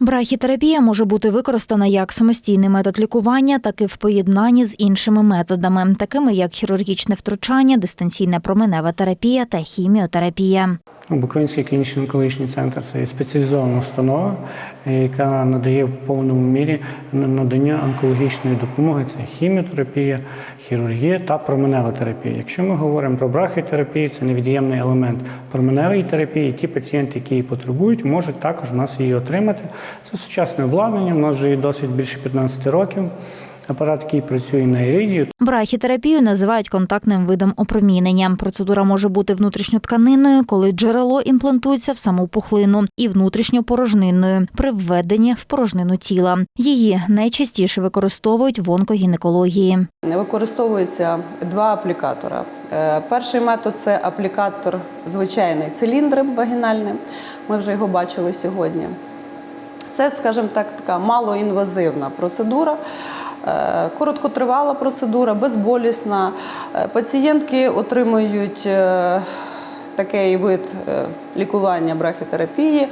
Брахітерапія може бути використана як самостійний метод лікування, так і в поєднанні з іншими методами, такими як хірургічне втручання, дистанційна променева терапія та хіміотерапія. Буковинський клінічний онкологічний центр це спеціалізована установа, яка надає в повному мірі надання онкологічної допомоги. Це хіміотерапія, хірургія та променева терапія. Якщо ми говоримо про брахітерапію, це невід'ємний елемент променевої терапії. Ті пацієнти, які її потребують, можуть також у нас її отримати. Це сучасне обладнання. У нас вже є досить більше 15 років. Апарат, який працює на іридію, Брахітерапію називають контактним видом опромінення. Процедура може бути внутрішньотканинною, коли джерело імплантується в саму пухлину, і внутрішньопорожнинною при введенні в порожнину тіла. Її найчастіше використовують в онкогінекології. Використовується два аплікатора. Е, Перший метод це аплікатор звичайний циліндром вагінальним. Ми вже його бачили сьогодні. Це, скажімо так, така малоінвазивна процедура. Е, Короткотривала процедура, безболісна. Е, Пацієнтки отримують е, такий вид лікування брахітерапії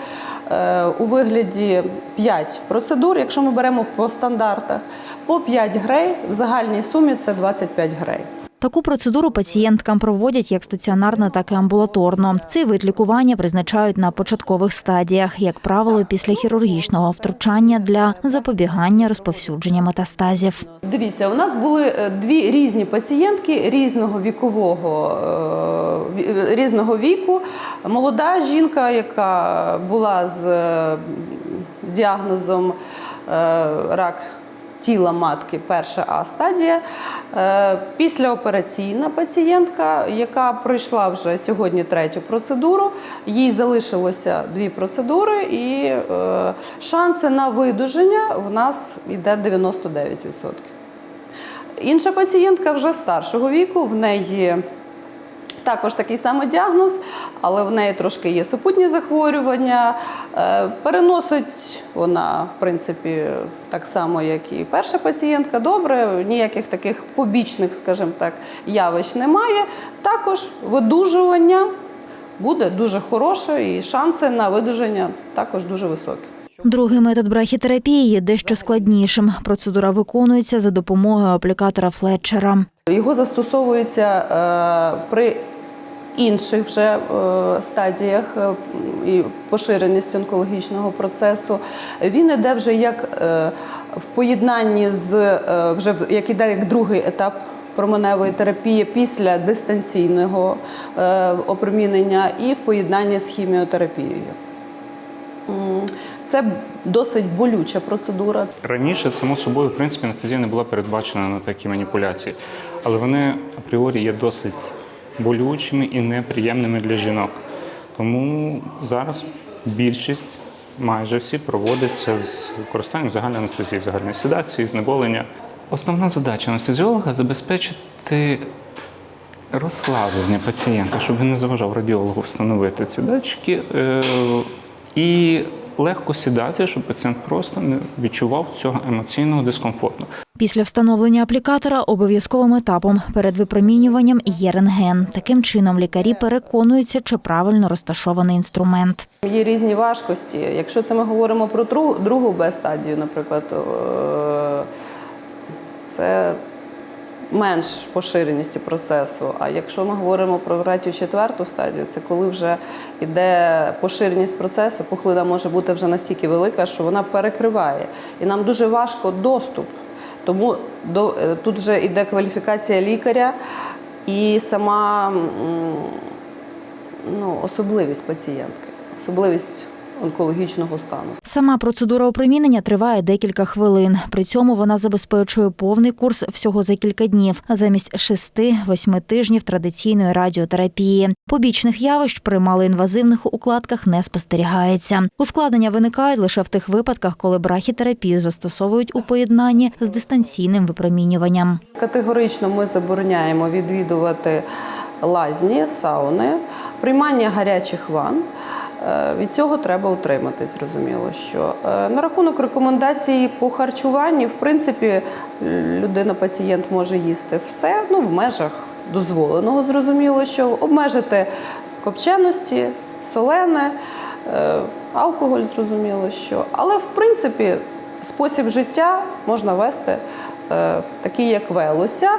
у вигляді 5 процедур, якщо ми беремо по стандартах, по 5 грей, в загальній сумі це 25 грей. Таку процедуру пацієнткам проводять як стаціонарно, так і амбулаторно. Цей вид лікування призначають на початкових стадіях, як правило, після хірургічного втручання для запобігання розповсюдження метастазів. Дивіться, у нас були е, дві різні пацієнтки різного вікового е, різного віку. Молода жінка, яка була з е, діагнозом е, рак тіла матки, перша А стадія. Е, Післяопераційна пацієнтка, яка пройшла вже сьогодні третю процедуру. Їй залишилося дві процедури, і е, шанси на видуження в нас йде 99%. Інша пацієнтка вже старшого віку, в неї також такий самий діагноз, але в неї трошки є супутні захворювання. Е, Переносить вона, в принципі, так само, як і перша пацієнтка. Добре, ніяких таких побічних, скажімо так, явищ немає. Також видужування буде дуже хороше, і шанси на видуження також дуже високі. Другий метод брахітерапії є дещо складнішим. Процедура виконується за допомогою аплікатора Флетчера. Його застосовується е, при інших вже е, стадіях е, і поширеності онкологічного процесу. Він іде вже як е, в поєднанні з вже як іде як другий етап. Променевої терапії після дистанційного е, опромінення і в поєднанні з хіміотерапією. Це досить болюча процедура. Раніше, само собою, в принципі, анестезія не була передбачена на такі маніпуляції, але вони апріорі є досить болючими і неприємними для жінок. Тому зараз більшість, майже всі, проводяться з використанням загальної анестезії, загальної седації, знеболення. Основна задача анестезіолога забезпечити розслаблення пацієнта, щоб він не заважав радіологу встановити ці датчики. е, І легко сідати, щоб пацієнт просто не відчував цього емоційного дискомфорту. Після встановлення аплікатора обов'язковим етапом перед випромінюванням є рентген. Таким чином лікарі переконуються, чи правильно розташований інструмент. Є різні важкості. Якщо це ми говоримо про другу, другу Б-стадію, наприклад, е, це менш поширеність процесу. А якщо ми говоримо про третю, четверту стадію, це коли вже йде поширеність процесу, пухлина може бути вже настільки велика, що вона перекриває. І нам дуже важко доступ. Тому до, е, тут вже йде кваліфікація лікаря і сама ну, особливість пацієнтки, особливість онкологічного стану. Сама процедура опромінення триває декілька хвилин. При цьому вона забезпечує повний курс всього за кілька днів, замість 6-8 тижнів традиційної радіотерапії. Побічних явищ при малоінвазивних укладках не спостерігається. Ускладнення виникають лише в тих випадках, коли брахітерапію застосовують у поєднанні з дистанційним випромінюванням. Категорично ми забороняємо відвідувати лазні, сауни, приймання гарячих ванн. Е, Від цього треба утриматись, зрозуміло. Що Е, на рахунок рекомендацій по харчуванню, в принципі, людина, пацієнт може їсти все ну, в межах дозволеного, зрозуміло, що обмежити копченості, солене. е, алкоголь, зрозуміло, що. Але в принципі спосіб життя можна вести такий, як велося.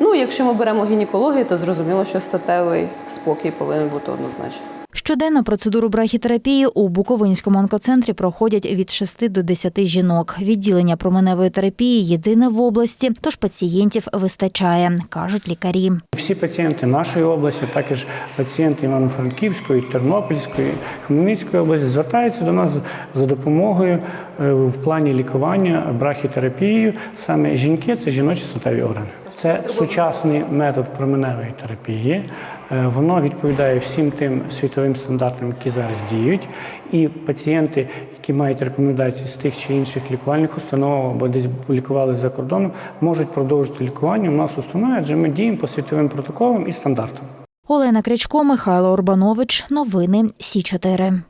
Ну, якщо ми беремо гінекологію, то зрозуміло, що статевий спокій повинен бути однозначно. Щоденно процедуру брахітерапії у Буковинському онкоцентрі проходять від 6 до 10 жінок. Відділення променевої терапії єдине в області, тож пацієнтів вистачає, кажуть лікарі. Всі пацієнти нашої області, також пацієнти Івано-Франківської, Тернопільської, Хмельницької області звертаються до нас за допомогою е, в плані лікування брахітерапією. Саме жінки це жіночі статеві органи. Це сучасний метод променевої терапії. Е, Воно відповідає всім тим світовим стандартам, які зараз діють. І пацієнти, які мають рекомендації з тих чи інших лікувальних установ або десь лікувалися за кордоном, можуть продовжити лікування у нас в установі, адже ми діємо по світовим протоколам і стандартам. Олена Крячко, Михайло Урбанович. Новини Сі 4